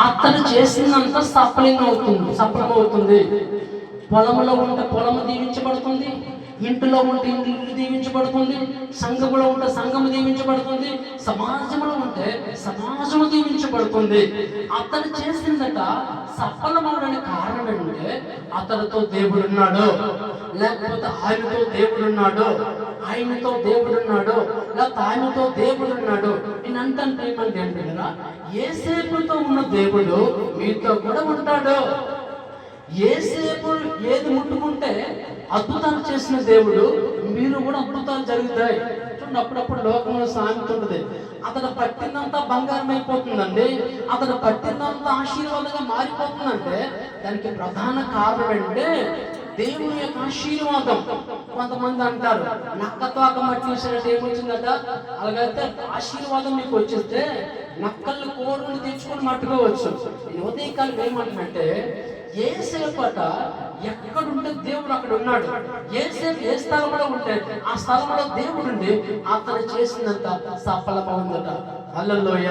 అతను చేసినంత సఫలం అవుతుంది సఫలం అవుతుంది పొలంలో ఉంటే పొలము దీవించబడుతుంది ఇంటిలో ఉంటే ఇంటి దీవించబడుతుంది సంఘములో ఉంటే సంఘము దీవించబడుతుంది సమాజంలో ఉంటే సమాజము దీవించబడుతుంది. అతను చేసిందట సఫలమవడానికి కారణం ఏంటంటే అతనితో దేవుడు ఉన్నాడు లేకపోతే ఆయనతో దేవుడు ఉన్నాడు ఆయనతో దేవుడు ఉన్నాడు లేకపోతే ఆయనతో దేవుడు ఎంతంటే నేను అంటే కదా ఏసేపుతో ఉన్న దేవుడు మీతో కూడా ఉంటాడు. ఏసేపు ఏది ముట్టుకుంటే అద్భుతాలు చేసిన దేవుడు మీరు కూడా అద్భుతాలు జరుగుతాయి. చూడండి అప్పుడప్పుడు లోకంలో సామెత ఉంటుంది. అతను పట్టిందంతా బంగారం అయిపోతుందండి అతను పట్టిందంతా ఆశీర్వాదంగా మారిపోతుందంటే దానికి ప్రధాన కారణం అంటే దేవుని యొక్క ఆశీర్వాదం. కొంతమంది అంటారు నక్కతో తోక మట్టి చూసినట్టు ఏమొచ్చిందట? అలాగైతే ఆశీర్వాదం మీకు వచ్చేస్తే నక్కలు కోరుకుని తెచ్చుకొని మట్టుకోవచ్చు. ఈ ఉదయకాలం ఏమంటున్నట్టే ఏసేపట ఎక్కడుంటే దేవుడు అక్కడ ఉన్నాడు. ఏసేపు ఏ స్థలంలో ఉంటే ఆ స్థలంలో దేవుడు ఉండి అతను చేసినంత సఫలమవుందట అల్లలోయ